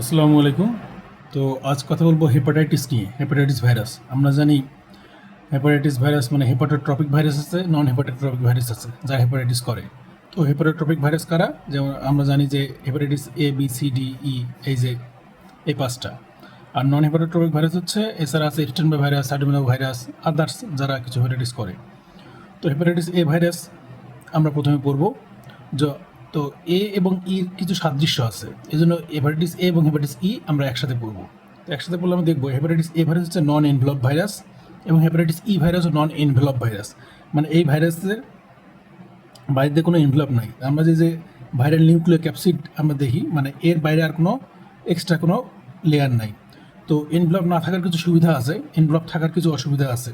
আসসালামু আলাইকুম। তো আজ কথা বলব হেপাটাইটিস নিয়ে হেপাটাইটিস ভাইরাস আমরা জানি হেপাটাইটিস ভাইরাস মানে হেপাটোট্রপিক ভাইরাস আছে নন হেপাটোট্রপিক ভাইরাস আছে, যা হেপাটাইটিস করে। তো হেপাটোট্রপিক ভাইরাস কারা? যেমন আমরা জানি যে hepatitis A B C D E এই যে এই পাঁচটা। আর নন হেপাটোট্রপিক ভাইরাস হচ্ছে এছাড়া আছে এক্সটেনবা ভাইরাস সার্ডিমিনো ভাইরাস আদার্স যারা কিছু হেপাটাইটিস করে। তো হেপাটাইটিস এ ভাইরাস আমরা প্রথমে পড়ব। তো এ এবং ইর কিছু সাদৃশ্য আছে। এই জন্য হেপাটাইটিস এ এবং হেপাটাইটিস ই আমরা একসাথে পড়ব। তো একসাথে পড়লে আমরা দেখব হেপাটাইটিস এ ভাইরাস হচ্ছে নন এনভেলপ ভাইরাস এবং হেপাটাইটিস ই ভাইরাস ও নন এনভেলপ ভাইরাস মানে এই ভাইরাসের বাইরে কোনো এনভেলপ নাই। আমরা যে যে ভাইরাল নিউক্লিয় ক্যাপসিড আমরা দেখি মানে এর বাইরে আর কোনো এক্সট্রা কোনো লেয়ার নাই। তো এনভেলপ না থাকার কিছু সুবিধা আছে এনভেলপ থাকার কিছু অসুবিধা আছে।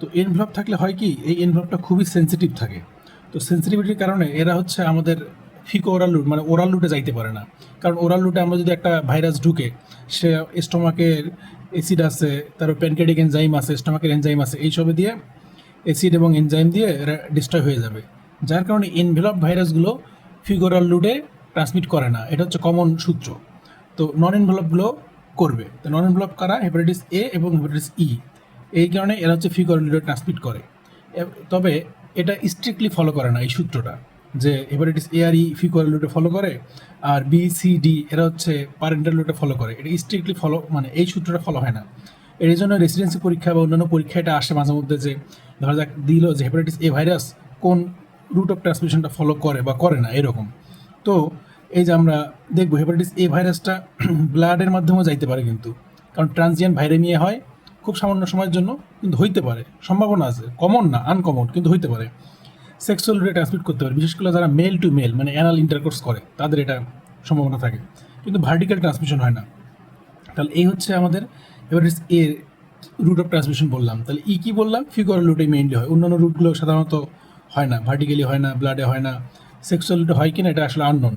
তো এনভেলপ থাকলে হয় কি, এই এনভেলপটা খুবই সেন্সিটিভ থাকে। তো সেন্সিটিভিটির কারণে এরা হচ্ছে আমাদের ফিকো ওরাল রুট মানে ওরাল রুটে যাইতে পারে না। কারণ ওরাল রুটে আমরা যদি একটা ভাইরাস ঢুকে, সে স্টোমাকের অ্যাসিড আছে, তারপর প্যানকেটিক এনজাইম আছে স্টোমাকের এনজাইম আছে, এইসবে দিয়ে অ্যাসিড এবং এনজাইম দিয়ে এরা ডিস্ট্রয় হয়ে যাবে। যার কারণে এনভেলপ ভাইরাসগুলো ফিগোরাল রুটে ট্রান্সমিট করে না। এটা হচ্ছে কমন সূত্র। তো নন এনভেলপগুলো করবে। তো নন এনভেলপ কারা? হেপাটাইটিস এ এবং হেপাটাইটিস ই এই কারণে এরা হচ্ছে ফিগোরাল রুটে ট্রান্সমিট করে। তবে এটা স্ট্রিক্টলি ফলো করে না এই সূত্রটা, যে হেপাটাইটিস এ আর ই ফিকোয়াল রুটে ফলো করে আর বি সি ডি এরা হচ্ছে প্যারেন্টাল রুটে ফলো করে। এটা স্ট্রিক্টলি ফলো মানে এই সূত্রটা ফলো হয় না। এর জন্য রেসিডেন্সি পরীক্ষা বা অন্যান্য পরীক্ষা এটা আসে মাঝে মধ্যে যে ধরা যাক দিল যে হেপাটাইটিস এ ভাইরাস কোন রুট অফ ট্রান্সমিশনটা ফলো করে বা করে না, এরকম। তো এই যে আমরা দেখব হেপাটাইটিস এ ভাইরাসটা ব্লাডের মাধ্যমেও যাইতে পারে কিন্তু, কারণ ট্রানজিয়েন্ট ভাইরেমিয়া হয় খুব সামান্য সময়ের জন্য কিন্তু হইতে পারে। সম্ভাবনা আছে। কমন না আনকমন কিন্তু হইতে পারে। সেক্সুয়াল রুটে ট্রান্সমিট করতে পারে। বিশেষ করে যারা মেল টু মেল মানে অ্যানাল ইন্টারকোর্স করে, তাদের এটা সম্ভাবনা থাকে। কিন্তু ভার্টিক্যাল ট্রান্সমিশন হয় না। তাহলে এই হচ্ছে আমাদের hepatitis A route of transmission বললাম। তাহলে ই কী বললাম? ফিগোরাল রুটে মেইনলি হয়। অন্যান্য রুটগুলো সাধারণত হয় না। ভার্টিক্যালি হয় না ব্লাডে হয় না। সেক্সুয়াল রুটে হয় কিনা এটা আসলে আননোন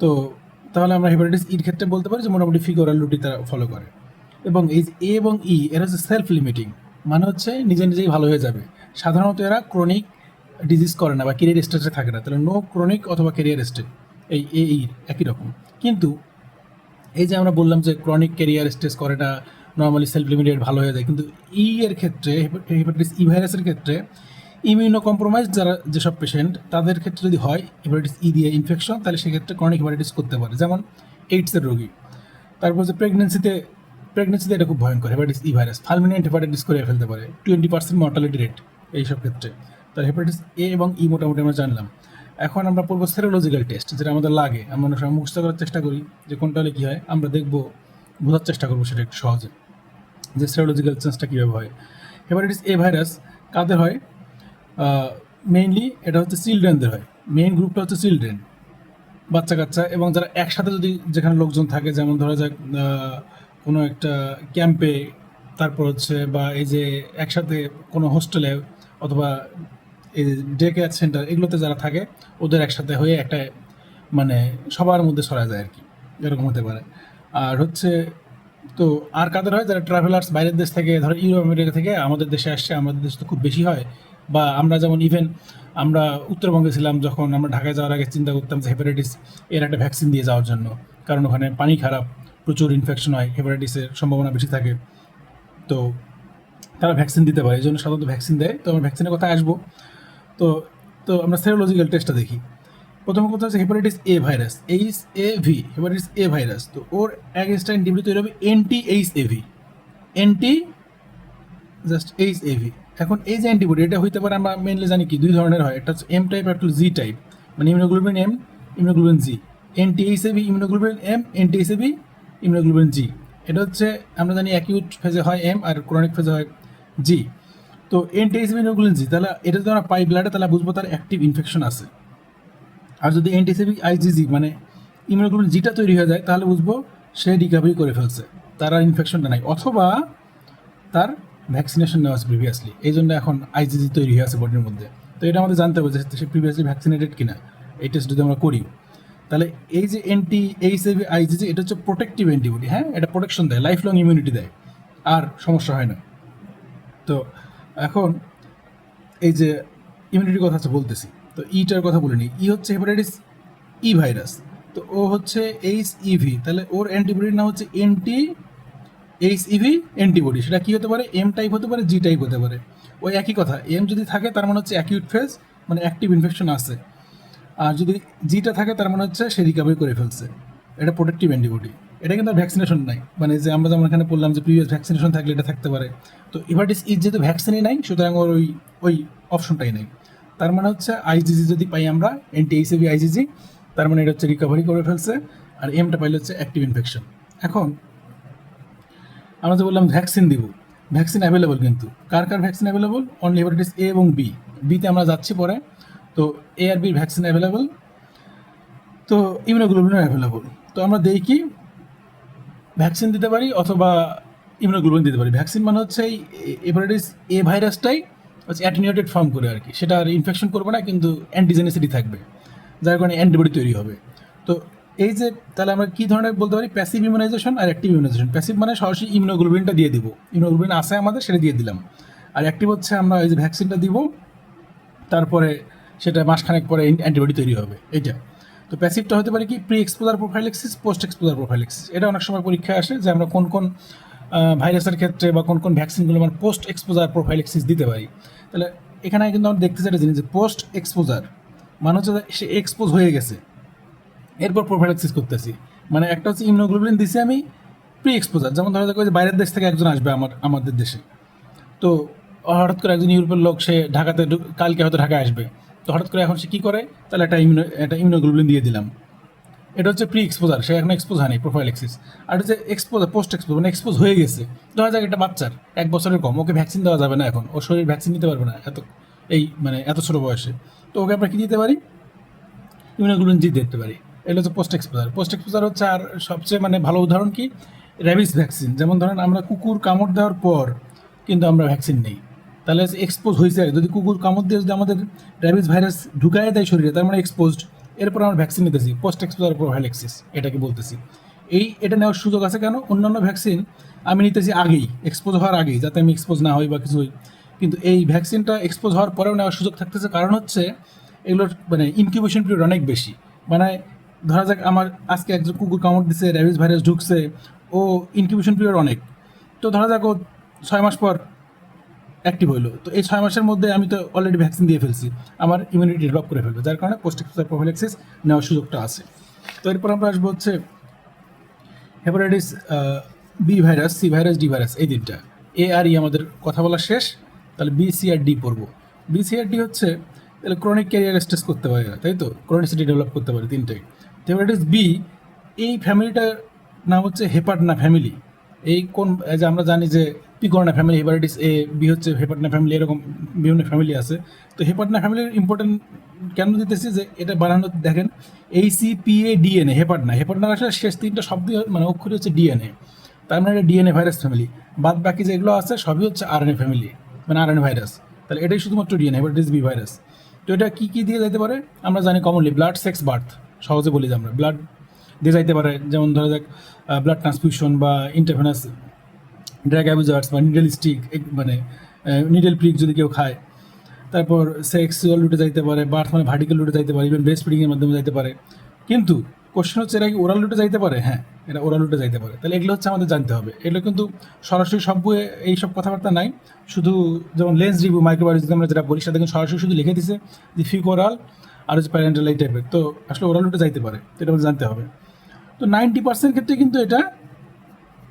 তো তাহলে আমরা হেপাটাইটিস ইর ক্ষেত্রে বলতে পারি যে মোটামুটি ফিগোরাল রুটি তারা ফলো করে। এবং এই এ এবং ই, এরা হচ্ছে সেলফ লিমিটিং মানে হচ্ছে নিজে নিজেই ভালো হয়ে যাবে। সাধারণত এরা ক্রনিক ডিজিজ করে না বা কেরিয়ার স্টেজে থাকে না। তাহলে নো ক্রনিক অথবা কেরিয়ার স্টেজ এই এ ইর একই রকম। কিন্তু এই যে আমরা বললাম যে ক্রনিক কেরিয়ার স্টেজ করে না নর্মালি সেলফ লিমিটেড ভালো হয়ে যায়, কিন্তু ই এর ক্ষেত্রে হেপাটাইটিস ই ভাইরাসের ক্ষেত্রে ইমিউনো কম্প্রোমাইজ যারা যেসব পেশেন্ট তাদের ক্ষেত্রে যদি হয় হেপাটাইটিস ই দিয়ে ইনফেকশন তাহলে সেক্ষেত্রে ক্রনিক হেপাটাইটিস করতে পারে। যেমন এইডসের রোগী। তারপর যে প্রেগনেন্সিতে প্রেগনেন্সিতে এটা খুব ভয়ঙ্কর hepatitis E virus fulminant hepatitis করে ফেলতে পারে টোয়েন্টি পার্সেন্ট মর্টালিটি রেট এইসব ক্ষেত্রে। তার হেপাটাইটিস এ এবং ই মোটামুটি আমরা জানলাম। এখন আমরা পড়ব সেরোলজিক্যাল টেস্ট যেটা আমাদের লাগে। আমরা অনেক সময় মুখস্থ করার চেষ্টা করি যে কোনটা হলে কী হয়। আমরা দেখব, বোঝার চেষ্টা করব সেটা একটু সহজে, যে সেরোলজিক্যাল চেঞ্জটা কীভাবে হয়। হেপাটাইটিস এ ভাইরাস কাদের হয়? মেইনলি এটা হচ্ছে চিলড্রেনদের হয়। মেইন গ্রুপটা হচ্ছে চিলড্রেন বাচ্চা কাচ্চা এবং যারা একসাথে যদি যেখানে লোকজন থাকে, যেমন ধরা যাক কোনো একটা ক্যাম্পে, তারপর হচ্ছে বা এই যে একসাথে কোনো হোস্টেলে অথবা এই ডে কেয়ার সেন্টার এগুলোতে যারা থাকে, ওদের একসাথে হয়ে একটা মানে সবার মধ্যে সরা যায় আর কি এরকম হতে পারে। আর হচ্ছে তো আর কাদের হয়? যারা ট্রাভেলার্স বাইরের দেশ থেকে, ধরো ইউরোপ, আমেরিকা থেকে আমাদের দেশে আসছে, আমাদের দেশে তো খুব বেশি হয়। বা আমরা যেমন ইভেন আমরা উত্তরবঙ্গে ছিলাম যখন আমরা ঢাকায় যাওয়ার আগে চিন্তা করতাম যে হেপাটাইটিস এর একটা ভ্যাকসিন দিয়ে যাওয়ার জন্য। কারণ ওখানে পানি খারাপ প্রচুর ইনফেকশন হয় হেপাটাইটিসের সম্ভাবনা বেশি থাকে। তো তারা ভ্যাকসিন দিতে পারে এই জন্য সাধারণত ভ্যাকসিন দেয়। তো আমরা ভ্যাকসিনের কথা আসব। তো তো আমরা সেরোলজিক্যাল টেস্টটা দেখি। প্রথম কথা হচ্ছে hepatitis A virus H A V hepatitis A virus তো ওর অ্যাগেনস্ট অ্যান্টিবডি তৈরি হবে anti H A V anti just H A V এখন এই যে অ্যান্টিবডি এটা হইতে পারে আমরা মেনলি জানি কি, দুই ধরনের হয়। একটা হচ্ছে এম টাইপ একটা জি টাইপ মানে immunoglobulin M immunoglobin G anti H A V immunoglobin M anti H A V immunoglobin G এটা হচ্ছে, আমরা জানি অ্যাকিউট ফেজে হয় এম আর ক্রনিক ফেজে হয় জি তো এনটি ইমিউনোগ্লোবিন জি তাহলে এটা যদি আমরা পাই ব্লাডে তাহলে বুঝব তার অ্যাক্টিভ ইনফেকশন আছে। আর যদি অ্যান্টিসেপিক আইজিজি মানে ইমিউনোগ্লোবিন জিটা তৈরি হয়ে যায়, তাহলে বুঝব সে রিকভারি করে ফেলছে। তার আর ইনফেকশনটা নাই। অথবা তার ভ্যাকসিনেশন নেওয়া আছে প্রিভিয়াসলি এই জন্য এখন আইজিজি তৈরি হয়ে আছে বডির মধ্যে। তো এটা আমাদের জানতে হবে যে সে প্রিভিয়াসলি ভ্যাকসিনেটেড কিনা। এই টেস্ট যদি আমরা করি। তাহলে এই যে এনটি এইচআইভি আইজিজি এটা হচ্ছে প্রোটেক্টিভ অ্যান্টিবডি হ্যাঁ? এটা প্রোটেকশন দেয় লাইফ লং ইমিউনিটি দেয়, আর সমস্যা হয় না। তো এখন এই যে ইমিউনিটির কথা বলতেছি, তো ইটার কথা বলিনি ই হচ্ছে হেপাটাইটিস ই ভাইরাস তো ও হচ্ছে এইচ ইভি তাহলে ওর অ্যান্টিবডির নাম হচ্ছে এনটি এইচ ইভি অ্যান্টিবডি সেটা কী হতে পারে? এম টাইপ হতে পারে জি টাইপ হতে পারে। ওই একই কথা এম যদি থাকে তার মানে হচ্ছে অ্যাকিউট ফেজ মানে অ্যাক্টিভ ইনফেকশন আছে। আর যদি জিটা থাকে, তার মানে হচ্ছে সে রিকভারি করে ফেলছে। এটা প্রোটেক্টিভ অ্যান্টিবডি এটা কিন্তু ভ্যাকসিনেশন নাই। মানে যে আমরা যেমন এখানে বললাম যে প্রিভিয়াস ভ্যাকসিনেশন থাকলে এটা থাকতে পারে। তো হেপাটাইটিস ইজ যেহেতু ভ্যাকসিনই নাই, সুতরাং ওর ওই ওই অপশনটাই নেই। তার মানে হচ্ছে আইজিজি যদি পাই আমরা এনটি এইচএবি আইজিজি তার মানে এটা হচ্ছে রিকভারি করে ফেলছে। আর এমটা পাইলে হচ্ছে অ্যাক্টিভ ইনফেকশন এখন, আমরা যে বললাম ভ্যাকসিন দিব। ভ্যাকসিন অ্যাভেলেবল কিন্তু। কার কার vaccine available only hepatitis A এবং বি বিতে আমরা যাচ্ছি পরে। তো এ আর বির ভ্যাকসিন অ্যাভেলেবল তো ইমিউনোগ্লোবিনও অ্যাভেলেবল তো আমরা দেই কি ভ্যাকসিন দিতে পারি অথবা ইমিউনোগ্লোবিন দিতে পারি। ভ্যাকসিন মানে হচ্ছে এই হেপাটাইটিস এ ভাইরাসটাই হচ্ছে অ্যাটিনিউটেড ফর্ম করে আর কি। সেটা আর ইনফেকশন করবে না, কিন্তু অ্যান্টিজেনিসিটি থাকবে। যার কারণে অ্যান্টিবডি তৈরি হবে। তো এই যে, তাহলে আমরা কী ধরনের বলতে পারি? প্যাসিভ ইমিউনাইজেশন আর অ্যাক্টিভ ইমিউনাইজেশন প্যাসিভ মানে সরাসরি ইমিউনোগ্লোবিনটা দিয়ে দিব। ইমিউনোগ্লোবিন আছে আমাদের, সেটা দিয়ে দিলাম। আর অ্যাক্টিভ হচ্ছে আমরা এই যে ভ্যাকসিনটা দিব, তারপরে সেটা মাসখানেক পরে অ্যান্টিবডি তৈরি হবে, এইটা। তো প্যাসিভটা হতে পারে কি pre exposure prophylaxis post exposure prophylaxis এটা অনেক সময় পরীক্ষায় আসে যে আমরা কোন কোন ভাইরাসের ক্ষেত্রে বা কোন কোন ভ্যাকসিনগুলো আমরা পোস্ট এক্সপোজার প্রোফাইলেক্সিস দিতে পারি। তাহলে এখানে কিন্তু আমরা দেখতে চাই জিনিস যে পোস্ট এক্সপোজার মানে হচ্ছে সে এক্সপোজ হয়ে গেছে। এরপর প্রোফাইলেক্সিস করতেছি। মানে একটা হচ্ছে ইমিউনোগ্লোবুলিন দিছি আমি প্রি এক্সপোজার যেমন ধরো দেখো যে বাইরের দেশ থেকে একজন আসবে আমার, আমাদের দেশে। তো হঠাৎ করে একজন ইউরোপের লোক সে ঢাকাতে কালকে হয়তো ঢাকায় আসবে। তো হঠাৎ করে এখন সে কী করে? তাহলে একটা ইমিউনো একটা ইমিউনোগ্লোবুলিন দিয়ে দিলাম। এটা হচ্ছে প্রি এক্সপোজার সে এখন এক্সপোজ হয়নি প্রোফাইলেক্সিস আর হচ্ছে এক্সপোজার পোস্ট এক্সপোজ মানে এক্সপোজ হয়ে গেছে। ধরা যাক একটা বাচ্চার, এক বছরের কম, ওকে ভ্যাকসিন দেওয়া যাবে না এখন। ও শরীর ভ্যাকসিন নিতে পারবে না, এত, এই মানে এত ছোটো বয়সে। তো ওকে আমরা কী দিতে পারি? ইমিউনোগ্লোবিন জি দিতে পারি। এটা হচ্ছে পোস্ট এক্সপোজার পোস্ট এক্সপোজার হচ্ছে আর সবচেয়ে মানে ভালো উদাহরণ কি? র্যাবিস ভ্যাকসিন যেমন ধরেন আমরা কুকুর কামড় দেওয়ার পর কিন্তু আমরা ভ্যাকসিন নেই। তাহলে এক্সপোজ হয়েছে যদি কুকুর কামড় দিয়ে যদি আমাদের র্যাবিস ভাইরাস ঢুকায় দেয় শরীরে, তার মানে এক্সপোজড এরপর আমরা ভ্যাকসিন নিতেছি পোস্ট এক্সপোজার প্রোফাইলেক্সিস এটাকে বলতেছি। এই, এটা নেওয়ার সুযোগ আছে কেন? অন্যান্য ভ্যাকসিন আমি নিতেছি আগেই এক্সপোজ হওয়ার আগেই, যাতে আমি এক্সপোজ না হই বা কিছু হই। কিন্তু এই ভ্যাকসিনটা এক্সপোজ হওয়ার পরেও নেওয়ার সুযোগ থাকতেছে। কারণ হচ্ছে, এগুলোর মানে ইনকিউবেশন পিরিয়ড অনেক বেশি। মানে ধরা যাক আমার আজকে একজন কুকুর কামড় দিছে র্যাবিস ভাইরাস ঢুকছে, ও ইনকিউবেশন পিরিয়ড অনেক। তো ধরা যাক ও ছয় মাস পর অ্যাক্টিভ হইল। তো এই ছয় মাসের মধ্যে আমি তো অলরেডি ভ্যাকসিন দিয়ে ফেলছি। আমার ইমিউনিটি ডেভেলপ করে ফেলবে। যার কারণে পোস্ট এক্সপোজার নেওয়ার সুযোগটা আছে। তো এরপর আমরা আসব হচ্ছে hepatitis B virus C virus D virus এই তিনটা। এ আর ই আমাদের কথা বলা শেষ। তাহলে বি সি আর ডি পড়ব। বি সি আর ডি হচ্ছে, তাহলে ক্রনিক ক্যারিয়ার স্টেজ করতে পারে, তাই তো? ক্রনিসিটি ডেভেলপ করতে পারে তিনটাই। হেপাটাইটিস বি এই ফ্যামিলিটার নাম হচ্ছে হেপাটনা ফ্যামিলি এই কোন যে আমরা জানি যে picorna family hepatitis A, B হচ্ছে হেপাটনা ফ্যামিলি, এরকম বিভিন্ন ফ্যামিলি আছে। তো হেপাটনা ফ্যামিলির ইম্পর্টেন্ট কেন দিতেছি যে এটা বানানো দেখেন এই C P A DNA hepadna হেপাটনার আসলে শেষ তিনটা শব্দ মানে অক্ষর হচ্ছে ডিএনএ তার মানে এটা ডিএনএ ভাইরাস ফ্যামিলি বাদ বাকি যেগুলো আছে, সবই হচ্ছে আরএনএ ফ্যামিলি মানে আরএনএ ভাইরাস তাহলে এটাই শুধুমাত্র ডিএনএ হেপাটাইটিস বি ভাইরাস তো এটা কী কী দিয়ে যেতে পারে? আমরা জানি কমনলি ব্লাড সেক্স বার্থ সহজে বলি যে আমরা। ব্লাড দিয়ে যাইতে পারে, যেমন ধরা যাক ব্লাড ট্রান্সফিউশন বা ইন্টারভেনাস ড্র্যাগ অ্যাবুজার্স বা নিডেল স্টিক মানে নিডেল প্রিক যদি কেউ খায়, তারপর সেক্সুয়াল রুটে যাইতে পারে বার্থ মানে ভার্টিক্যাল রুটে যাইতে পারে ইভেন ব্রেস্ট ফিডিংয়ের মাধ্যমে যাইতে পারে। কিন্তু কোশ্চেন হচ্ছে এরা কি ওরাল রুটে যাইতে পারে? হ্যাঁ এটা ওরাল রুটে যাইতে পারে। তাহলে এগুলো হচ্ছে আমাদের জানতে হবে। এগুলো কিন্তু সরাসরি সব বইয়ে এইসব কথাবার্তা নাই। শুধু যেমন লেন্স রিভিউ মাইক্রোবায়োলজি আমরা যেটা বলি, সেটা সরাসরি শুধু লিখে দিছে যে ফিক ওরাল আর হচ্ছে প্যারেন্টাল এই টাইপের তো আসলে ওরাল রুটে যাইতে পারে। তো এটা আমাদের জানতে হবে। তো নাইনটি পার্সেন্ট ক্ষেত্রে কিন্তু এটা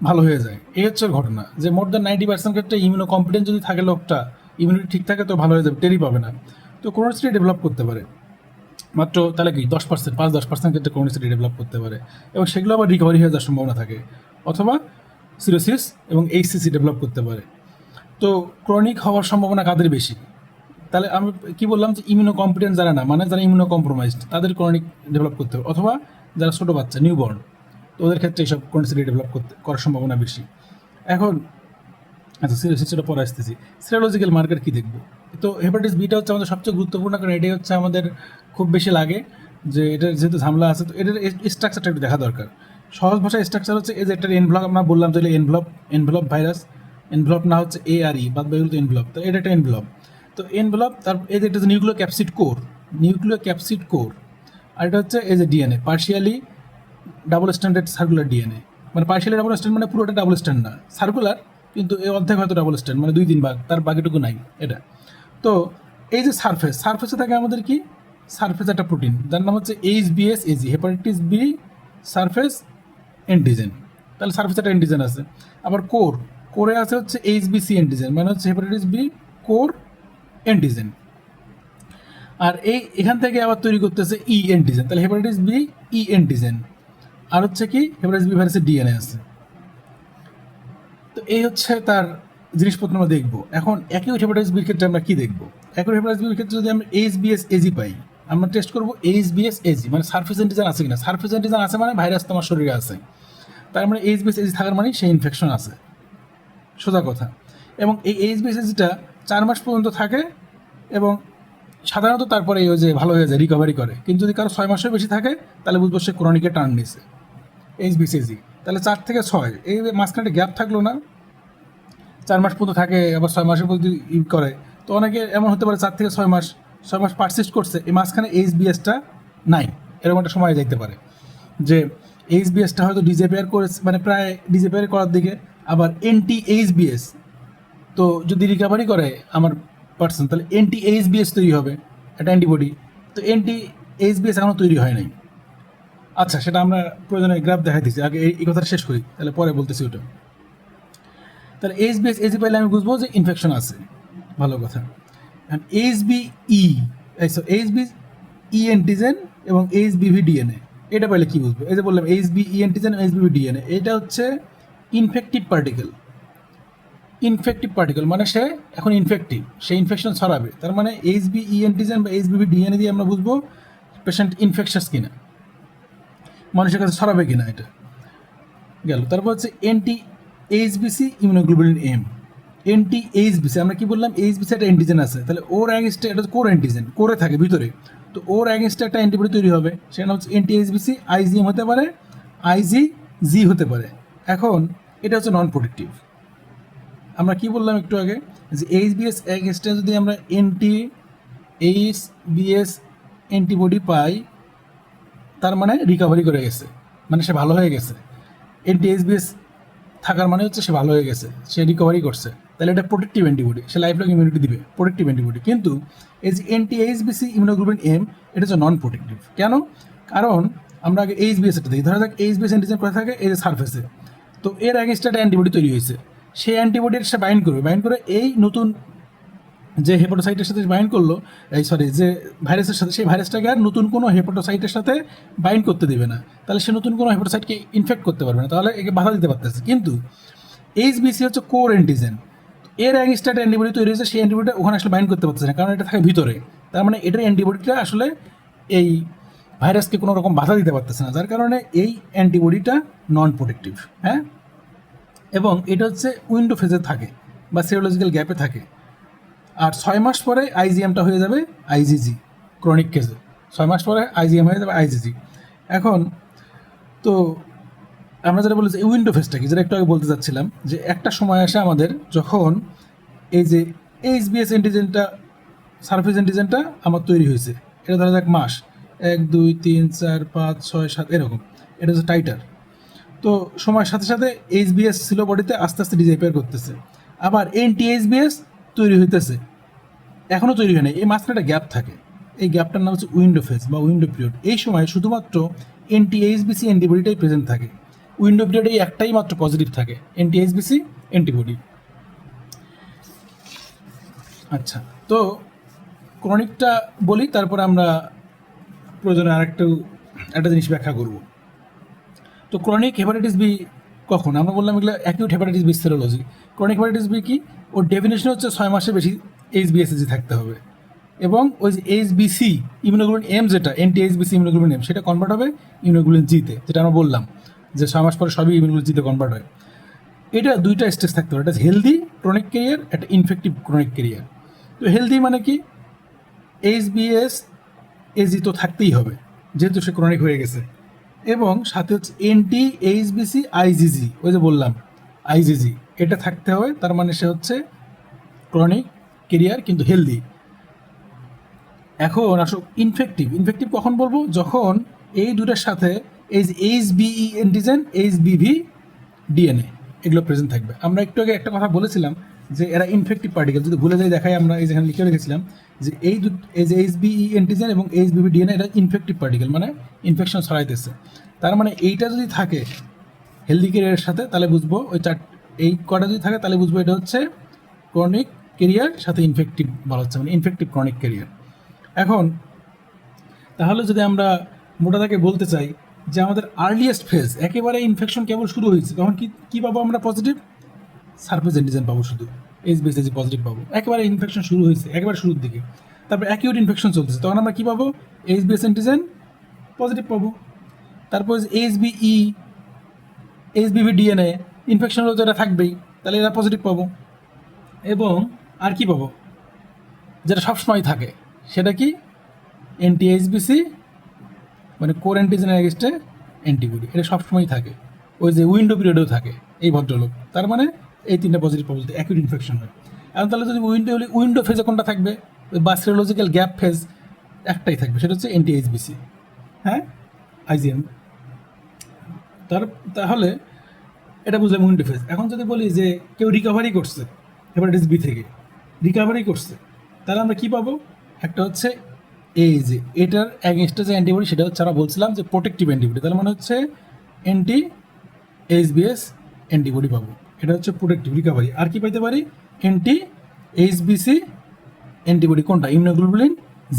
ভালো হয়ে যায়। এই হচ্ছে ঘটনা, যে মোর দ্যান নাইনটি পার্সেন্ট ক্ষেত্রে ইমিউনো কম্পিটেন্স যদি থাকে লোকটা ইমিউনিটি ঠিক থাকে তো ভালো হয়ে যাবে টেরি পাবে না। তো ক্রোনোসিটি ডেভেলপ করতে পারে। মাত্র তাহলে কি, দশ পার্সেন্ট পাঁচ দশ পার্সেন্ট ক্ষেত্রে ক্রোনোসিটি ডেভেলপ করতে পারে। এবং সেগুলো আবার রিকভারি হয়ে যাওয়ার সম্ভাবনা থাকে। অথবা সিরোসিস এবং এইচসিসি ডেভেলপ করতে পারে। তো ক্রনিক হওয়ার সম্ভাবনা কাদের বেশি? তাহলে আমি কি বললাম যে ইমিউনো কম্পিটেন্স যারা না মানে যারা ইমিউনো কম্প্রোমাইজড তাদের ক্রনিক ডেভেলপ করতে হবে। অথবা যারা ছোটো বাচ্চা নিউবর্ন ওদের ক্ষেত্রে এইসব ক্রনিসিটি ডেভেলপ করতে, করার সম্ভাবনা বেশি। এখন আচ্ছা সিরিয়াসটা পরে আসতেছি। সিরোলজিক্যাল মার্কার কী দেখব? তো হেপাটাইটিস বিটা হচ্ছে আমাদের সবচেয়ে গুরুত্বপূর্ণ কারণ এটাই হচ্ছে আমাদের খুব বেশি লাগে যে এটার যেহেতু ঝামেলা আছে, তো এটার স্ট্রাকচারটা একটু দেখা দরকার। সহজ ভাষায় স্ট্রাকচার হচ্ছে এই যে একটা এনভ্লপ আমরা বললাম তাহলে এনভ্লপ এনভ্লপ ভাইরাস এনভ্লপ না হচ্ছে এ আর ই বাদ বাকিগুলো তো এনভ্লপ তো এটা একটা এনভ্লপ তো এনভ্লপ তার, এই যে একটা nucleocapsid core nucleocapsid core আর এটা হচ্ছে এই যে DNA partially double standard circular DNA মানে পার্সিয়ালি ডাবল স্ট্যান্ড মানে পুরোটা ডাবল স্ট্যান্ড না। সার্কুলার কিন্তু এই অর্ধেক হয়তো ডাবল স্ট্যান্ড মানে দুই তিন ভাগ, তার বাকিটুকু নাই এটা। তো এই যে সারফেস সারফেসে থাকে আমাদের কি? সারফেস একটা প্রোটিন যার নাম হচ্ছে H BS AG hepatitis B surface antigen তাহলে সারফেস একটা এন্টিজেন আছে। আবার কোর কোরে আছে হচ্ছে এইচ বিসি এন্টিজেন মানে হচ্ছে হেপাটাইটিস বি কোর এন্টিজেন আর এই, এখান থেকে আবার তৈরি করতেছে ই এন্টিজেন তাহলে হেপাটাইটিস বি ই এন্টিজেন আর হচ্ছে কি হেপাটাইটিস বি ভাইরাসের ডিএনএ আছে। তো এই হচ্ছে তার জিনিসপত্র আমরা দেখব। এখন একই হেপাটাইটিস বির ক্ষেত্রে আমরা কি দেখব? একই হেপাটাইটিস বির ক্ষেত্রে যদি আমরা এইচ বিএস এজি পাই, আমরা টেস্ট করব এইচ এজি মানে সার্ফেস এন্টিজেন আছে কিনা। সার্ফেস এন্টিজেন আছে মানে ভাইরাস তোমার শরীরে আছে। তার মানে এইচ বিএস এজি থাকার মানে সেই ইনফেকশন আছে। সোজা কথা। এবং এই এইচ বিএস এজিটা চার মাস পর্যন্ত থাকে এবং সাধারণত তারপরে ওই যে ভালো হয়ে যায় রিকভারি করে। কিন্তু যদি কারও ছয় মাসের বেশি থাকে, তাহলে বুঝব সে ক্রনিকে টার্ন নিছে এইচ বিসিজি তাহলে চার থেকে ছয়, এই মাঝখানে গ্যাপ থাকল না, চার মাস পর্যন্ত থাকে, আবার ছয় মাসের পর যদি ই করে, তো অনেকে এমন হতে পারে চার থেকে ছয় মাস ছয় মাস পারসিস্ট করছে, এই মাঝখানে এইচ বিএসটা নাই, এরকম একটা সময় যাইতে পারে। যে এইচ বিএসটা হয়তো ডিজেপিয়ার করে মানে প্রায় ডিজেপিয়ার করার দিকে, আবার এনটি এইচ বিএস তো যদি রিকভারি করে আমার পার্সন তাহলে এনটি এইচ বিএস তৈরি হবে, একটা অ্যান্টিবডি তো এনটি এইচ বিএস এখনও তৈরি হয় নাই। আচ্ছা সেটা আমরা প্রয়োজনে গ্রাফ দেখাই দিচ্ছি আগে এই কথাটা শেষ করি, তাহলে পরে বলতেছি ওটা। তাহলে এইচ বিএস এজি পাইলে আমি বুঝব যে ইনফেকশন আছে। ভালো কথা। H B E H B E antigen এবং এইচ বিভি ডিএনএ এটা পাইলে কি বুঝব? এই যে বললাম H B E antigen H BV DNA এটা হচ্ছে ইনফেক্টিভ পার্টিকেল ইনফেক্টিভ পার্টিকেল মানে সে এখন ইনফেক্টিভ সে ইনফেকশন ছড়াবে। তার মানে এইচ বি ই অ্যান্টিজেন বা এইচ বিভি ডিএনএ দিয়ে আমরা বুঝব পেশেন্ট ইনফেকশাস কিনা। মানুষের কাছে ছড়াবে কিনা এটা? গেল। তারপর হচ্ছে এনটি এইচবিসি ইমিউনোগ্লোবুলিন এম এনটি এইচবিসি আমরা কি বললাম? এইচবিসি একটা অ্যান্টিজেন আছে। তাহলে ওর অ্যাগেন্স্টে এটা কোর অ্যান্টিজেন কোরে থাকে ভিতরে। তো ওর অ্যাগেন্স্টে একটা অ্যান্টিবডি তৈরি হবে। সেটা হচ্ছে এনটি এইচবিসি আইজিএম হতে পারে আইজি জি হতে পারে। এখন এটা হচ্ছে নন প্রোটেক্টিভ আমরা কি বললাম একটু আগে? যে এইচ বিএস অ্যাগেন্স্টে যদি আমরা এনটি এইচ বিএস অ্যান্টিবডি পাই তার মানে রিকভারি করে গেছে। মানে সে ভালো হয়ে গেছে। এনটি এইচবিএস থাকার মানে হচ্ছে সে ভালো হয়ে গেছে। সে রিকভারি করছে। তাহলে এটা প্রোটেক্টিভ অ্যান্টিবডি সে লাইফ লং ইমিউনিটি দিবে প্রোটেক্টিভ অ্যান্টিবডি কিন্তু এই যে এনটি এইচবিসি ইমিউনোগ্লোবিন এম এটা হচ্ছে নন প্রোটেক্টিভ কেন? কারণ আমরা আগে এইচবিএস এটা দেখি। ধরা যাক এইচবিএস অ্যান্টিজেন করে থাকে? এই যে সার্ফেসে তো এর আগে একটা অ্যান্টিবডি তৈরি হয়েছে। সেই অ্যান্টিবডির সে বাইন্ড করবে। বাইন্ড করে এই নতুন যে হেপাটোসাইটের সাথে বাইন্ড করল, এই সরি যে ভাইরাসের সাথে, সেই ভাইরাসটাকে আর নতুন কোনো হেপাটোসাইটের সাথে বাইন্ড করতে দেবে না। তাহলে সে নতুন কোনো হেপাটোসাইটকে ইনফেক্ট করতে পারবে না, তাহলে একে বাধা দিতে পারতেছে। কিন্তু এইচ বিসি হচ্ছে কোর অ্যান্টিজেন এর অ্যাগেন্স্টে একটা অ্যান্টিবডি তৈরি হয়েছে, সেই অ্যান্টিবডিটা ওখানে আসলে বাইন্ড করতে পারতেছে না, কারণ এটা থাকে ভিতরে। তার মানে এটার অ্যান্টিবডিটা আসলে এই ভাইরাসকে কোনো রকম বাধা দিতে পারতেছে না, যার কারণে এই অ্যান্টিবডিটা নন প্রোটেক্টিভ হ্যাঁ? এবং এটা হচ্ছে উইন্ডো ফেজে থাকে, বা সেরোলজিক্যাল গ্যাপে থাকে। আর ছয় মাস পরে আইজিএমটা হয়ে যাবে আইজিজি ক্রনিক কেসে ছয় মাস পরে আইজিএম হয়ে যাবে আইজিজি এখন, তো আমরা যেটা বলেছি উইন্ডো ফেসটা কি? যেটা একটু আগে বলতে চাচ্ছিলাম যে একটা সময় আসে আমাদের যখন এই যে এইচ এইচবিএস অ্যান্টিজেনটা সার্ফেস অ্যান্টিজেনটা আমার তৈরি হয়েছে। এটা ধরা যাক মাস। এক, দুই, তিন, চার, পাঁচ, ছয়, সাত, এরকম। এটা হচ্ছে টাইটার তো সময়ের সাথে সাথে এইচ এইচবিএস ছিল বডিতে আস্তে আস্তে ডিজাইপার করতেছে। আবার এনটি এইচবিএস তৈরি হইতেছে। এখনও তৈরি হয় না এই মাঝখানে একটা গ্যাপ থাকে। এই গ্যাপটার নাম হচ্ছে উইন্ডো ফেজ বা উইন্ডো পিরিয়ড এই সময় শুধুমাত্র এনটি এইচবিসি অ্যান্টিবডিটাই প্রেজেন্ট থাকে। উইন্ডো পিরিয়ডে একটাই মাত্র পজিটিভ থাকে। এনটি এইচবিসি অ্যান্টিবডি আচ্ছা তো ক্রনিকটা বলি, তারপরে আমরা প্রয়োজনে আরেকটু, একটা জিনিস ব্যাখ্যা করব। তো ক্রনিক হেপাটাইটিস বি কখন? আমরা বললাম এগুলো acute hepatitis B serology chronic hepatitis B কি? ওর ডেফিনেশন হচ্ছে ছয় মাসের বেশি এইচ বিএসএসি থাকতে হবে। এবং ওই যে এইচ বিসি ইমিউনোগ্লোবিন এম যেটা anti H BC immunoglobin M সেটা কনভার্ট হবে ইমিউনোগ্লোবিন জিতে যেটা আমরা বললাম যে ছয় মাস পরে সবই ইমিউনোগ্লোবিন জিতে কনভার্ট হয়। এটা দুইটা স্টেজ থাকতে হবে একটা হেলদি ক্রনিক কেরিয়ার একটা ইনফেক্টিভ ক্রনিক কেরিয়ার তো হেলদি মানে কি? এইচ বিএস এজি তো থাকতেই হবে, যেহেতু সে ক্রনিক হয়ে গেছে। এবং সাথে হচ্ছে এনটি এইচবিসি আইজিজি ওই যে বললাম আইজিজি এটা থাকতে হবে, তার মানে সে হচ্ছে ক্রনিক কেরিয়ার কিন্তু হেলদি এখন আসো ইনফেক্টিভ ইনফেক্টিভ কখন বলব? যখন এই দুটার সাথে এই যে H BE antigen H BV DNA এগুলো প্রেজেন্ট থাকবে। আমরা একটু আগে একটা কথা বলেছিলাম যে এরা ইনফেক্টিভ পার্টিকেল যদি ভুলে যাই দেখাই, আমরা এই যেখানে লিখে রেখেছিলাম যে এই দু এই যে এইচ বিই অ্যান্টিজেন এবং এইচ বিভি ডিএনএ এটা ইনফেক্টিভ পার্টিকেল মানে ইনফেকশন ছড়াইতেছে। তার মানে এইটা যদি থাকে হেলদি কেরিয়ারের সাথে, তাহলে বুঝব ওই চার এই কটা যদি থাকে, তাহলে বুঝব এটা হচ্ছে ক্রনিক কেরিয়ার সাথে ইনফেক্টিভ বলা হচ্ছে মানে ইনফেক্টিভ ক্রনিক কেরিয়ার এখন, তাহলে যদি আমরা মোটা তাকে বলতে চাই যে আমাদের আর্লিয়েস্ট ফেজ একেবারে ইনফেকশন কেবল শুরু হয়েছে, তখন কি, কী পাবো আমরা পজিটিভ সার্ফেস অ্যান্টিজেন পাবো শুধু এইচ বিএসএসি পজিটিভ পাবো। একেবারে ইনফেকশন শুরু হয়েছে, একেবারে শুরুর দিকে। তারপর অ্যাকিউট ইনফেকশন চলতেছে, তখন আমরা কী পাবো? এইচ বিএস অ্যান্টিজেন পজিটিভ পাবো। তারপর H BE H BV DNA infection হলে তো এটা থাকবেই, তাহলে এরা পজিটিভ পাবো। এবং আর কি পাবো? যেটা সবসময় থাকে, সেটা কি? এনটি এইচবিসি মানে কোর অ্যান্টিজেনের এগেস্টে অ্যান্টিবডি এটা সবসময়ই থাকে। ওই যে উইন্ডো পিরিয়ডেও থাকে, এই ভদ্রলোক। তার মানে এই তিনটা পজিটিভ পাবো অ্যাকিউট ইনফেকশন হয়। এখন তাহলে যদি উইন্ডো উইন্ডো ফেজে কোনটা থাকবে? ওই বাস্ট্রিওলজিক্যাল গ্যাপ ফেজ একটাই থাকবে, সেটা হচ্ছে এনটি এইচবিসি হ্যাঁ? আইজিএম তার, তাহলে এটা বুঝলাম উইন্ডো ফেজ এখন যদি বলি যে কেউ রিকভারি করছে হেপাটাইটিস বি থেকে রিকভারি করছে, তাহলে আমরা কী পাবো? একটা হচ্ছে এই যে এটার অ্যাগেনস্টে যে অ্যান্টিবডি সেটা হচ্ছে আমরা বলছিলাম যে প্রোটেক্টিভ অ্যান্টিবডি তাহলে মানে হচ্ছে অ্যান্টি এইচবিএস অ্যান্টিবডি পাবো। এটা হচ্ছে প্রোটেক্টিভ রিকভারি আর কি পাইতে পারি? অ্যান্টি এইচবিসি অ্যান্টিবডি কোনটা? ইমিউনোগ্লোবুলিন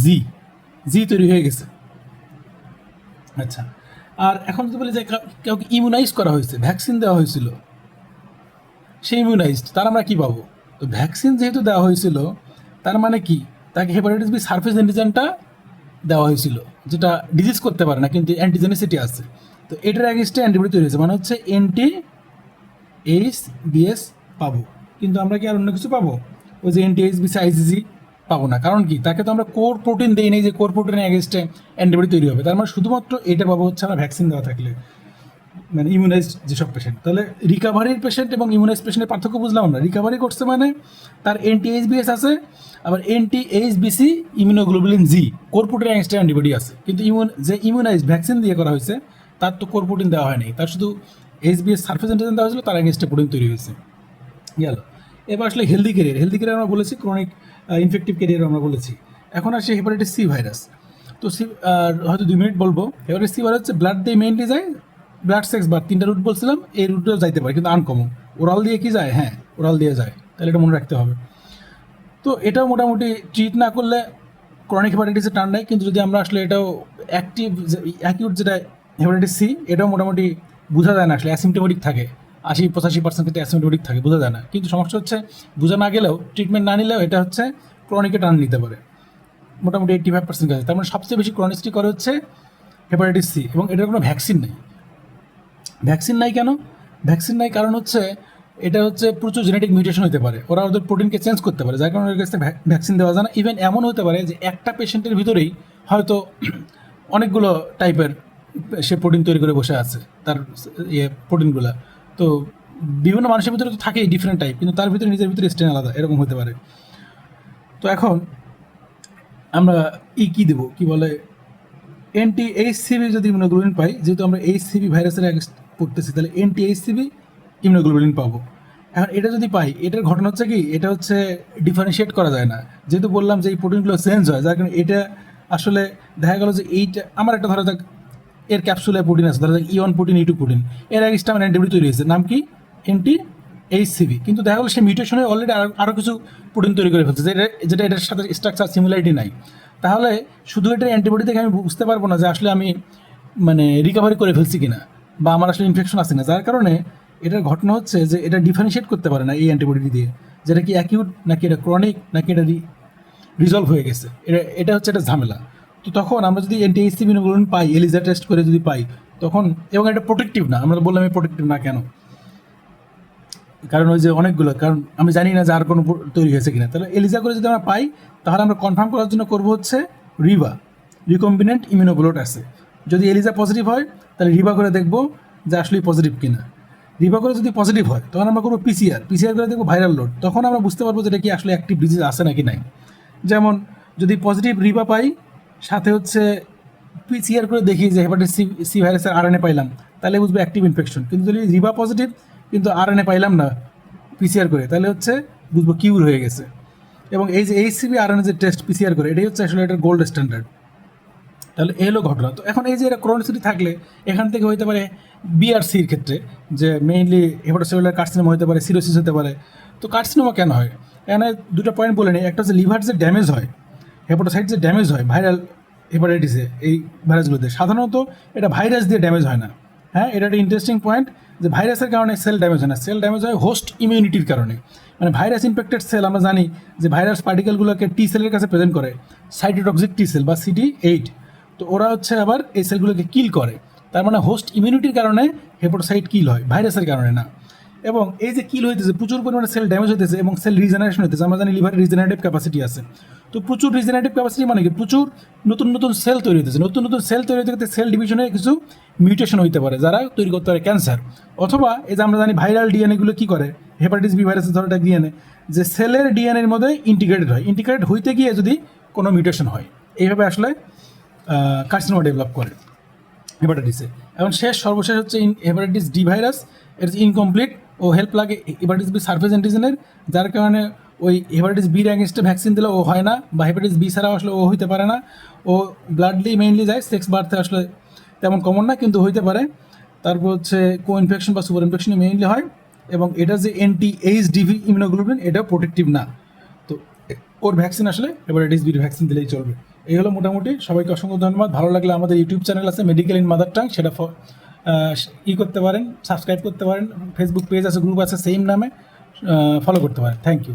জি জি তৈরি হয়ে গেছে। আচ্ছা। আর এখন যদি বলি যে কাউ- কাউকে ইমিউনাইজ করা হয়েছে ভ্যাকসিন দেওয়া হয়েছিল সেই ইমিউনাইজড তার আমরা কী পাবো? তো ভ্যাকসিন যেহেতু দেওয়া হয়েছিল, তার মানে কি? তাকে হেপাটাইটিস বি সার্ফেস অ্যান্টিজেনটা দেওয়া হয়েছিল, যেটা ডিজিজ করতে পারে না, কিন্তু অ্যান্টিজেনিসিটি আছে। তো এটার অ্যাগেন্স্টে অ্যান্টিবডি তৈরি হয়েছে মানে হচ্ছে এনটি এইচ বিএস পাবো। কিন্তু আমরা কি আর অন্য কিছু পাবো? ওই যে এনটি এইচ বিসি আইজিজি পাবো না। কারণ কি? তাকে তো আমরা কোর প্রোটিন দিই নেই যে কোর প্রোটিনের অ্যাগেন্স্টে অ্যান্টিবডি তৈরি হবে। তার মানে শুধুমাত্র এটা পাবো হচ্ছে আমরা ভ্যাকসিন দেওয়া থাকলে মানে ইমিউনাইজড যেসব পেশেন্ট তাহলে রিকাভারির পেশেন্ট এবং ইমিউনাইজ পেশেন্টের পার্থক্য বুঝলাম আমরা। রিকাভারি করছে মানে তার এনটি এইচবিএস আছে, আবার এনটি এইচবিসি ইমিউনোগ্লোবুলিন জি কোরপোটিন অ্যাংস্টার অ্যান্টিবডি আছে। কিন্তু ইমিউন যে ইমিউনাইজ ভ্যাকসিন দিয়ে করা হয়েছে, তার তো কোরপোটিন দেওয়া হয়নি। তার শুধু এইচবিএস সার্ফেস অ্যান্টিজেন দেওয়া হয়েছিল, তার অ্যাংস্টে প্রোটিন তৈরি হয়েছে। গেল। এবার আসলে হেলদি কেরিয়ার হেলদি কেরিয়ার আমরা বলেছি ক্রনিক ইনফেক্টিভ কেরিয়ার আমরা বলেছি। এখন আসে হেপাটাইটিস সি ভাইরাস তো সি হয়তো দুই মিনিট বলব হেপাটাইটিস সি ভাইরাস হচ্ছে ব্লাড দিয়ে মেইনলি যায় ব্লাড সেক্স বার তিনটা রুট বলছিলাম, এই রুটটাও যাইতে পারে, কিন্তু আনকমন ওরাল দিয়ে কি যায়? হ্যাঁ ওরাল দিয়ে যায়। তাহলে এটা মনে রাখতে হবে। তো এটাও মোটামুটি ট্রিট না করলে ক্রনিক হেপাটাইটিসে টান নেয়, কিন্তু যদি আমরা আসলে এটাও অ্যাক্টিভ অ্যাকিউট যেটা হেপাটাইটিস সি এটাও মোটামুটি বোঝা যায় না, আসলে অ্যাসিমটোমেটিক থাকে। আশি পঁচাশি পার্সেন্ট কিন্তু অ্যাসিমটোমেটিক থাকে, বোঝা যায় না। কিন্তু সমস্যা হচ্ছে, বোঝা না গেলেও ট্রিটমেন্ট না নিলেও এটা হচ্ছে ক্রনিকে টান নিতে পারে। মোটামুটি এইট্টি ফাইভ পার্সেন্ট কাছে তার মানে সবচেয়ে বেশি ক্রনিস্টি করে হচ্ছে হেপাটাইটিস সি এবং এটার কোনো ভ্যাকসিন নেই। ভ্যাকসিন নাই কেন? ভ্যাকসিন নাই কারণ হচ্ছে, এটা হচ্ছে প্রচুর জেনেটিক মিউটেশন হতে পারে। ওরা ওদের প্রোটিনকে চেঞ্জ করতে পারে, যার কারণে ওদের কাছে ভ্যাকসিন দেওয়া যায় না। ইভেন এমন হতে পারে যে একটা পেশেন্টের ভিতরেই হয়তো অনেকগুলো টাইপের সে প্রোটিন তৈরি করে বসে আছে, তার ইয়ে প্রোটিনগুলো তো বিভিন্ন মানুষের ভিতরে তো থাকেই ডিফারেন্ট টাইপ কিন্তু তার ভিতরে নিজের ভিতরে স্ট্রেন আলাদা, এরকম হতে পারে। তো এখন আমরা ই কী দেবো? কি বলে? এনটি এইচসিবি যদি ইমিউনোগ্লোবিন পাই, যেহেতু আমরা এইচসিবি ভাইরাসের আগে পড়তেছি, তাহলে এনটি এইচসিবি ইমিউনোগ্লোবিন পাবো। এখন এটা যদি পাই, এটার ঘটনা হচ্ছে কি? এটা হচ্ছে ডিফারেন্সিয়েট করা যায় না। যেহেতু বললাম যে এই প্রোটিনগুলো চেঞ্জ হয়, যার কারণে এটা আসলে দেখা গেল যে এইটা, আমার একটা ধরা যাক এর ক্যাপসুলে প্রোটিন আছে। ধরা যাক E one protein E two protein এর আগে স্টাম অ্যান্টিবডি তৈরি হয়েছে। নাম কি? এনটি এইচসিবি কিন্তু দেখা গেলো সে মিউটেশনে অলরেডি আরও কিছু প্রোটিন তৈরি করে ফেলছে। যেটা যেটা এটার সাথে স্ট্রাকচার সিমিলারিটি নাই। তাহলে শুধু এটা অ্যান্টিবডি দেখে আমি বুঝতে পারব না যে আসলে আমি মানে রিকভারি করে ফেলছি কিনা বা আমার আসলে ইনফেকশন আছে না যার কারণে এটার ঘটনা হচ্ছে যে এটা ডিফারেন্সিয়েট করতে পারে না এই অ্যান্টিবডি দিয়ে। যেটা কি অ্যাকিউট নাকি এটা ক্রনিক নাকি এটা রিজলভ হয়ে গেছে। এটা এটা হচ্ছে একটা ঝামেলা। তো তখন আমরা যদি এইচসি বিনোগুলো পাই এলিজা টেস্ট করে যদি পাই, তখন এবং এটা প্রোটেক্টিভ না, আমরা বললাম প্রোটেক্টিভ না কেন? কারণ ওই যে অনেকগুলো, কারণ আমি জানি না যে আর কোনো তৈরি হয়েছে কিনা। তাহলে এলিজা করে যদি আমরা পাই, তাহলে আমরা কনফার্ম করার জন্য করব হচ্ছে রিবা রিকম্বিনেন্ট ইমিউনোব্লোট আছে। যদি এলিজা পজিটিভ হয়, তাহলে রিবা করে দেখব যে আসলেই পজিটিভ কিনা। রিভা করে যদি পজিটিভ হয়, তখন আমরা করব পিসিআর পিসিআর করে দেখব ভাইরাল লোড তখন আমরা বুঝতে পারব যে এটা কি আসলে অ্যাক্টিভ ডিজিজ আছে নাকি নাই। যেমন যদি পজিটিভ রিভা পাই সাথে হচ্ছে পিসিআর করে দেখি যে হেপাটাইটিস সি সি ভাইরাসের আরএনএ পাইলাম, তাহলে বুঝব অ্যাক্টিভ ইনফেকশন কিন্তু যদি রিবা পজিটিভ কিন্তু আরএনএ পাইলাম না পিসিআর করে, তাহলে হচ্ছে বুঝব কিউর হয়ে গেছে। এবং এই যে এইচসিবি আরএনএ যে টেস্ট পিসিআর করে, এটাই হচ্ছে আসলে এটার গোল্ড স্ট্যান্ডার্ড তাহলে এলো ঘটনা। তো এখন এই যে এটা ক্রোনিসিটি থাকলে, এখান থেকে হইতে পারে বিআরসির ক্ষেত্রে, যে মেইনলি হেপাটোসেলুলার কার্সিনোমা হতে পারে সিরোসিস হতে পারে। তো কার্সিনোমা কেন হয়? এখানে দুটো পয়েন্ট বলে নিই। একটা হচ্ছে লিভার যে ড্যামেজ হয় হেপাটোসাইট যে ড্যামেজ হয় ভাইরাল হেপাটাইটিসে এই ভাইরাসগুলোতে। সাধারণত এটা ভাইরাস দিয়ে ড্যামেজ হয় না। হ্যাঁ এটা একটা ইন্টারেস্টিং পয়েন্ট যে ভাইরাসের কারণে সেল ড্যামেজ হয় না। সেল ড্যামেজ হয় হোস্ট ইমিউনিটির কারণে। মানে ভাইরাস ইনফেক্টেড সেল আমরা জানি যে ভাইরাস পার্টিকেলগুলোকে টি সেলের কাছে প্রেজেন্ট করে সাইটোটক্সিক টি সেল বা সিটি এইট তো ওরা হচ্ছে আবার এই সেলগুলোকে কিল করে। তার মানে হোস্ট ইমিউনিটির কারণে হেপাটোসাইট কিল হয়, ভাইরাসের কারণে না। এবং এই যে কিল হইতেছে, প্রচুর পরিমাণে সেল ড্যামেজ হইতেছে এবং সেল রিজেনারেশন হইতেছে। আমরা জানি লিভারের রিজেনারেটিভ ক্যাপাসিটি আছে। তো প্রচুর রিজেনারেটিভ ক্যাপাসিটি মানে কি? প্রচুর নতুন নতুন সেল তৈরি হইতেছে। নতুন নতুন সেল তৈরি হতে সেল ডিভিশনে কিছু মিউটেশন হইতে পারে যারা তৈরি করতে পারে ক্যান্সার অথবা এই যে আমরা জানি ভাইরাল ডিএনএগুলো কী করে? হেপাটাইটিস বি ভাইরাসের ধরনের ডিএনএ যে সেলের ডিএনএর মধ্যে ইন্টিগ্রেটেড হয়। ইন্টিগ্রেটেড হইতে গিয়ে যদি কোনো মিউটেশন হয়, এইভাবে আসলে কার্সিনোমা ডেভেলপ করে হেপাটাইটিসে এখন শেষ, সর্বশেষ হচ্ছে হেপাটাইটিস ডি ভাইরাস এর ইনকমপ্লিট ও হেল্প লাগে হেপাটাইটিস বি সার্ফেস অ্যান্টিজেনের যার কারণে ওই হেপাটাইটিস বির অ্যাগেনস্টে ভ্যাকসিন দিলে ও হয় না বা হেপাটাইটিস বি ছাড়াও আসলে ও হইতে পারে না। ও ব্লাডলি মেইনলি যায় সেক্স বার্থে আসলে তেমন কমন না, কিন্তু হইতে পারে। তারপর হচ্ছে কো ইনফেকশন বা সুপার ইনফেকশনই মেইনলি হয় এবং এটা যে এনটি এইচ ডিভি ইমিউনোগ্লোবিন এটাও প্রোটেক্টিভ না। তো ওর ভ্যাকসিন আসলে হেপাটাইটিস বির ভ্যাকসিন দিলেই চলবে। এই হলো মোটামুটি। সবাইকে অসংখ্য ধন্যবাদ। ভালো লাগলে আমাদের ইউটিউব চ্যানেল আছে মেডিকেল ইন মাদার টাং সেটা ই করতে পারেন সাবস্ক্রাইব করতে পারেন। ফেসবুক পেজ আছে গ্রুপ আছে সেম নামে ফলো করতে পারেন। Thank you